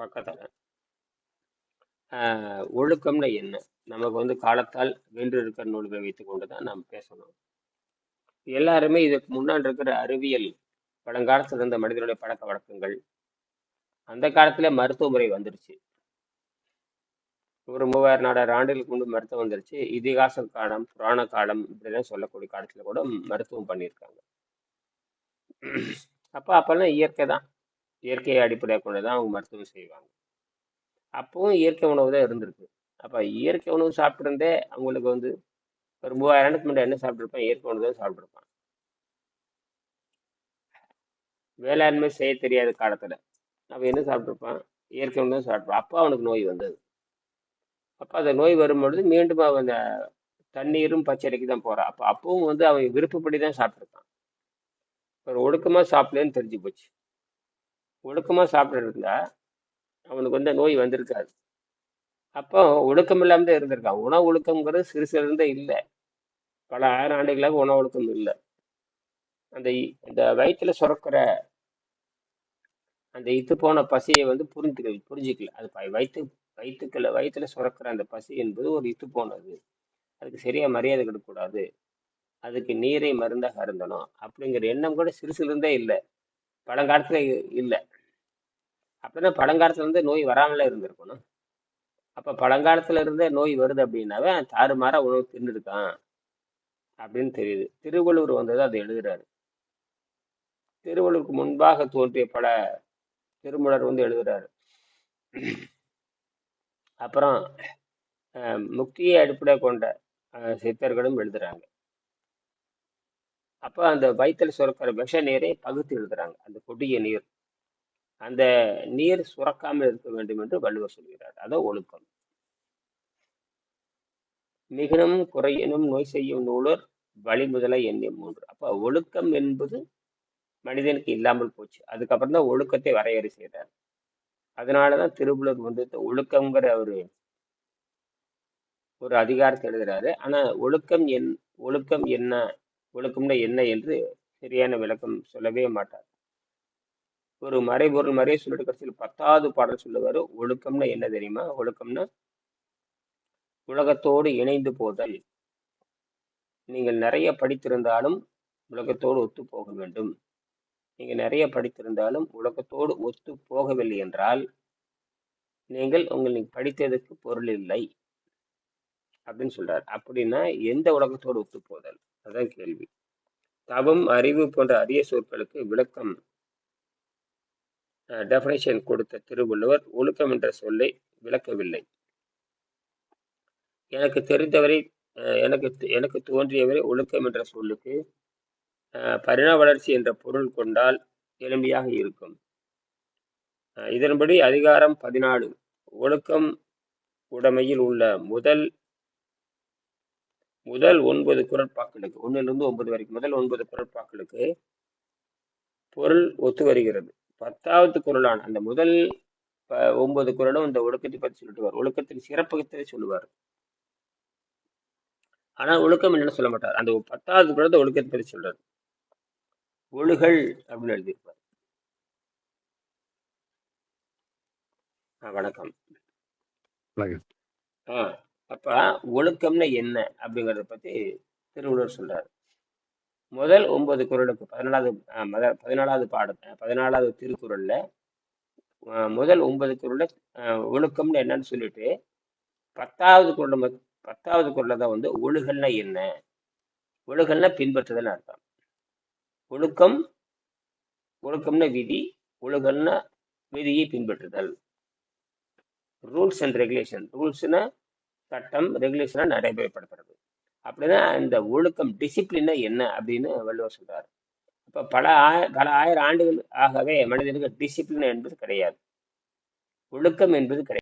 பக்கத்துல. ஆஹ் ஒழுக்கம்னா என்ன? நமக்கு வந்து காலத்தால் வென்று இருக்கிற நூல்களை வைத்துக் கொண்டு தான் நாம் பேசணும். எல்லாருமே இதுக்கு முன்னாடி இருக்கிற அறிவியல் பழங்காலத்தில் இருந்த மனிதனுடைய பழக்க வழக்கங்கள் அந்த காலத்துல மருத்துவ முறை வந்துருச்சு. ஒரு மூவாயிரம் நாலாயிரம் ஆண்டுகளுக்கு முன்பு மருத்துவம் வந்துருச்சு. இதிகாச காலம் புராண காலம் இப்படிலாம் சொல்லக்கூடிய காலத்துல கூட மருத்துவம் பண்ணியிருக்காங்க. அப்போ அப்போல்லாம் இயற்கை தான். இயற்கையை அடிப்படையாக கொண்டு தான் அவங்க மருத்துவம் செய்வாங்க. அப்பவும் இயற்கை உணவு தான் இருந்திருக்கு. அப்போ இயற்கை உணவு சாப்பிட்ருந்தே அவங்களுக்கு வந்து ஒரு மூவாயிரம் முன்னாடி என்ன சாப்பிட்ருப்பான் இயற்கை உணவு தான் சாப்பிட்ருப்பான் வேளாண்மை செய்ய தெரியாத காலத்தில் அவன் என்ன சாப்பிட்ருப்பான் இயற்கை உணவு தான் சாப்பிட்ருப்பான் அப்போ அவனுக்கு நோய் வந்தது. அப்போ அந்த நோய் வரும்பொழுது மீண்டும் அவன் அந்த தண்ணீரும் பச்சரிக்கு தான் போகிறான் அப்போ அப்பவும் வந்து அவன் விருப்பப்படி தான் சாப்பிட்ருப்பான் ஒரு ஒடுக்கமாக சாப்பிடலன்னு தெரிஞ்சு போச்சு. ஒழுக்கமாக சாப்பிட்டு இருந்தா அவனுக்கு வந்து நோய் வந்திருக்காது. அப்போ ஒழுக்கம் இல்லாமல் தான் இருந்திருக்கான். உணவு ஒழுக்கம்ங்கிறது சிறு சிறு இல்லை. பல ஆயிரம் ஆண்டுகளாக உணவு ஒழுக்கம் இல்லை. அந்த இ- அந்த வயிற்றுல சுரக்கிற அந்த இத்து போன பசியை வந்து புரிஞ்சுக்க புரிஞ்சிக்கல. அது ப- வயிற்று வயிற்றுக்குள்ள வயிற்றுல சுரக்கிற அந்த பசி என்பது ஒரு இத்து போனது. அதுக்கு சரியா மரியாதை கொடுக்கக்கூடாது. அதுக்கு நீரை மருந்தாக அருந்தணும். அப்படிங்கிற எண்ணம் கூட சிறு இல்லை. பழங்காலத்தில் இல்லை. அப்படின்னா பழங்காலத்துல இருந்து நோய் வராமலே இருந்திருக்கணும். அப்ப பழங்காலத்துல இருந்தே நோய் வருது அப்படின்னாவே தாறுமாற தாறுமாறா உணவு தின்னுருக்கான் அப்படின்னு தெரியுது. திருவள்ளுவர் வந்தது அதை எழுதுறாரு. திருவள்ளுவருக்கு முன்பாக தோன்றிய பல திருமலர் வந்து எழுதுறாரு. அப்புறம் அஹ், முக்தியை அடிப்படை கொண்ட சித்தர்களும் எழுதுறாங்க. அப்போ அந்த வயிற்றில் சுரக்கிற விஷ நீரை பகுத்து எழுதுறாங்க. அந்த கொடிய நீர். அந்த நீர் சுரக்காமல் இருக்க வேண்டும் என்று வள்ளுவர் சொல்கிறார். அதான் ஒழுக்கம். மிகனும் குறையனும் நோய் செய்யும் நூலர் வழிமுதலை எண்ணிய மூன்று. அப்ப ஒழுக்கம் என்பது மனிதனுக்கு இல்லாமல் போச்சு. அதுக்கப்புறம் தான் ஒழுக்கத்தை வரையறை செய்தார் அதனாலதான் திருவள்ளுவர் வந்து ஒழுக்கங்கிற ஒழுக்கம்ங்கிற ஒரு ஒரு அதிகாரத்தை எழுதுறாரு. ஆனா ஒழுக்கம் என் ஒழுக்கம் என்ன ஒழுக்கம்னா என்ன என்று சரியான விளக்கம் சொல்லவே மாட்டார். ஒரு மறைபொருள் மறைய சொல்லிட்டு கடைசியில் பத்தாவது பாடல் சொல்லுவார். ஒழுக்கம்னா என்ன தெரியுமா? ஒழுக்கம்னா உலகத்தோடு இணைந்து போதல். நீங்கள் நிறைய படித்திருந்தாலும் உலகத்தோடு ஒத்து போக வேண்டும். நீங்கள் நிறைய படித்திருந்தாலும் உலகத்தோடு ஒத்து போகவில்லை என்றால் நீங்கள் உங்கள் படித்ததுக்கு பொருள் இல்லை அப்படின்னு சொல்றார். அப்படின்னா எந்த உலகத்தோடு ஒத்து போதல்? அதான் கேள்வி. தவம் அறிவு போன்ற அரிய சொற்களுக்கு விளக்கம் டெஃபனேஷன் கொடுத்த திருவள்ளுவர் ஒழுக்கம் என்ற சொல்லை விளக்கவில்லை. எனக்கு தெரிந்தவரை எனக்கு எனக்கு தோன்றியவரை ஒழுக்கம் என்ற சொல்லுக்கு அஹ், பரிணாம வளர்ச்சி என்ற பொருள் கொண்டால் எளிமையாக இருக்கும். இதன்படி அதிகாரம் பதினாலு ஒழுக்கம் உடைமையில் உள்ள முதல் முதல் ஒன்பது குரட்பாக்களுக்கு ஒன்றிலிருந்து ஒன்பது வரைக்கும் முதல் ஒன்பது குரட்பாக்களுக்கு பொருள் ஒத்து வருகிறது. பத்தாவது குரலான அந்த முதல் ஒன்பது குரலும் இந்த ஒழுக்கத்தை பற்றி சொல்லிட்டு ஒழுக்கத்தின் சிறப்பகத்தை சொல்லுவார். ஆனா ஒழுக்கம் என்னன்னு சொல்ல மாட்டார். அந்த பத்தாவது குரல் ஒழுக்கத்தை பற்றி சொல்றாரு. ஒழுகல் அப்படின்னு எழுதியிருப்பார். வணக்கம். வணக்கம். ஆ அப்ப ஒழுக்கம்னா என்ன அப்படிங்கறத பத்தி திருவள்ளுவர் சொல்றாரு. முதல் ஒன்பது குரலுக்கு பதினாலாவது மத- பதினாலாவது பாட பதினாலாவது திருக்குறள்ல முதல் ஒன்பது குரல்ல ஒழுக்கம்னு என்னன்னு சொல்லிட்டு பத்தாவது குரல் பத்தாவது குரல்ல தான் வந்து ஒழுகல்னா என்ன? ஒழுகல்னா பின்பற்றுதல் அர்த்தம். ஒழுக்கம் ஒழுக்கம்னா விதி ஒழுகல்னா விதியை பின்பற்றுதல். ரூல்ஸ் அண்ட் ரெகுலேஷன் ரூல்ஸ்னா சட்டம் ரெகுலேஷனா நடைமுறைப்படுத்துறது. அப்படின்னா இந்த ஒழுக்கம் டிசிப்ளினா என்ன அப்படின்னு வள்ளுவர் சொல்றாரு. அப்ப பல ஆய பல ஆயிரம் ஆண்டுகள் ஆகவே மனிதனுக்கு டிசிப்ளின் என்பது கிடையாது. ஒழுக்கம் என்பது கிடையாது.